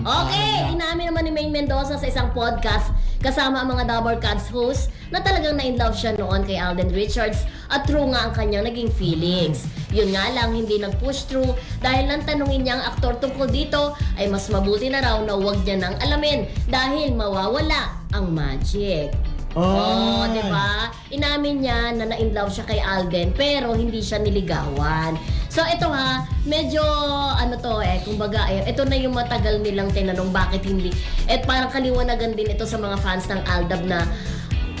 Ma'am. Okay, Ah, inamin naman ni Maine Mendoza sa isang podcast kasama ang mga Double Cuts host na talagang na-inlove siya noon kay Alden Richards at true nga ang kanyang naging feelings. Yun nga lang, hindi nag-push through dahil nang tanungin niya ang aktor tungkol dito ay mas mabuti na raw na huwag niya nang alamin dahil mawawala ang magic. Oh, Ay. di ba? Inamin niya na na-inlove siya kay Alden pero hindi siya niligawan. So ito ha, medyo ano to eh, kumbaga eh, ito na yung matagal nilang tinanong bakit hindi. At parang kaliwanagan din ito sa mga fans ng Aldab na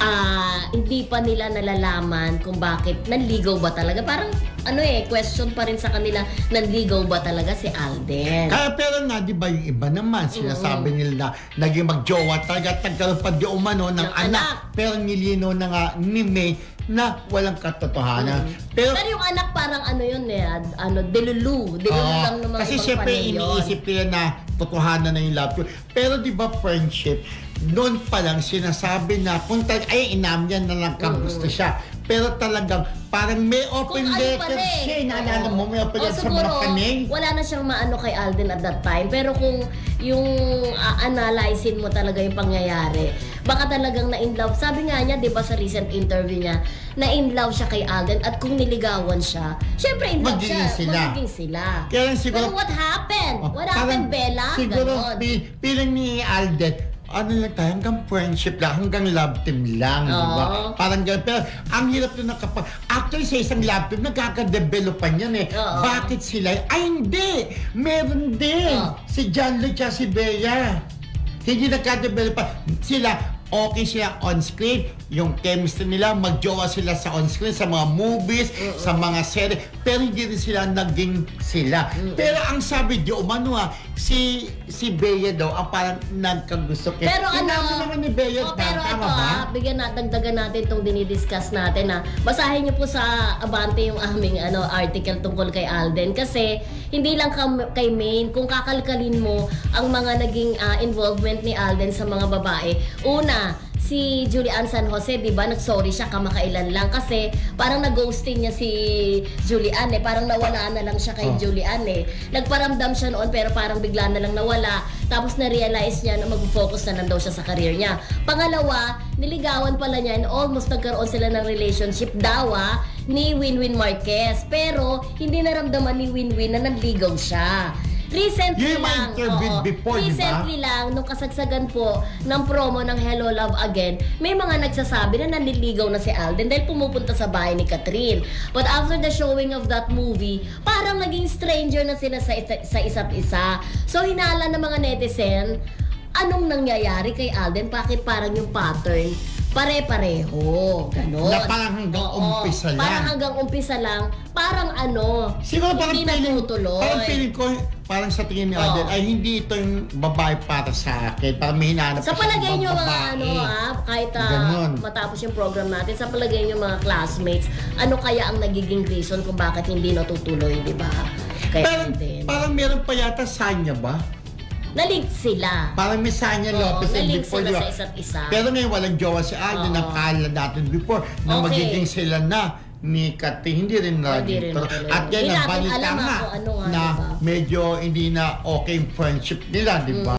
ah hindi pa nila nalalaman kung bakit nanligaw ba talaga. Parang ano eh, question pa rin sa kanila, nanligaw ba talaga si Alden? Kaya pero na, di ba yung iba naman, sinasabi nila na naging magjowa talaga at nagkaroon pa di umano ng, Ng anak. anak. Pero nilino na nga ni May na walang katotohanan. Pero, Pero yung anak parang ano yun eh, ano, delulu. Delulu Oo. lang ng mga kasi syempre iniisip nila na totohanan na yung love. Pero di ba friendship, noon pa lang sinasabi na kung tal ay inam niya na lang kang gusto siya. Pero talagang parang may open Kung ano letter pala eh. siya. eh. Naalala mo, may open letter sa mga panay. wala na siyang maano kay Alden at that time. Pero kung yung uh, analyzein mo talaga yung pangyayari, baka talagang na-in love. Sabi nga niya, di ba sa recent interview niya, na-in love siya kay Alden at kung niligawan siya, syempre in love Magiging siya. sila. Magiging sila. Kaya lang siguro- Pero what happened? Oh, what parang happened, Bella? Siguro, Ganon. pi- pilang ni Alden, ano lang tayo, hanggang friendship lang, hanggang love team lang, di ba? Oo. Parang gano'n. Pero ang hirap na kapag, actually sa isang love team, nagkakadevelop pa yan eh. Oo. Bakit sila? Ay hindi! Meron din! Oo. Si John Luke at si Bea. Hindi nagka-develop pa. Sila, okay sila on screen, yung chemistry nila, magjowa sila sa on screen, sa mga movies, sa mga serye, pero hindi rin sila naging sila. Pero ang sabi di umano ah, si si Bea daw ang parang nagkagusto. Kay Pero ano, naman ni Bea, oh, pero tama ito ba? ah, bigyan na, dagdagan natin itong dinidiscuss natin na basahin niyo po sa Abante yung aming ano article tungkol kay Alden. Kasi hindi lang kay Maine kung kakalkalin mo ang mga naging ah, involvement ni Alden sa mga babae. Una, si Julian San Jose, di ba, nag-sorry siya kamakailan lang kasi parang nag-ghosting niya si Julian eh. Parang nawala na lang siya kay Oh. Julian eh. Nagparamdam siya noon pero parang bigla na lang nawala. Tapos na-realize niya na mag-focus na lang daw siya sa career niya. Pangalawa, niligawan pala niya and almost nagkaroon sila ng relationship daw ah, ni Winwin Marquez. Pero hindi naramdaman ni Winwin na nanligaw siya. Recently mga lang, interviewed oo. before, di ba? recently lang, nung kasagsagan po ng promo ng Hello Love Again, may mga nagsasabi na nanliligaw na si Alden dahil pumupunta sa bahay ni Catherine. But after the showing of that movie, parang naging stranger na sila sa, isa- sa isa't isa. So hinala ng mga netizen, anong nangyayari kay Alden? Bakit parang yung pattern pare-pareho? Ganon. Na parang hanggang Oo, umpisa lang. Parang hanggang umpisa lang. Parang ano, Siguro parang hindi feeling, natutuloy. parang feeling ko, parang sa tingin ni Oo. Alden, ay hindi ito yung babae para sa akin. Parang may hinahanap Sa pa palagay nyo ibang mga babae. ano ah, kahit ah, Ganon. matapos yung program natin, sa palagay nyo mga classmates, ano kaya ang nagiging reason kung bakit hindi natutuloy, di ba? Kaya Parang, din. parang meron pa yata Sanya ba? Nalig sila. Parang may Sanya Oo, Lopez and nalig before, sila di ba? sa isa't isa. Pero ngayon walang jowa si Alden, Oo. nakala natin before na Okay. magiging sila na ni Kati, hindi rin na Hindi rin Pero- natuloy. At Hindi ang natin balita alam nga ano nga, na di ba? medyo hindi na okay yung friendship nila, di ba?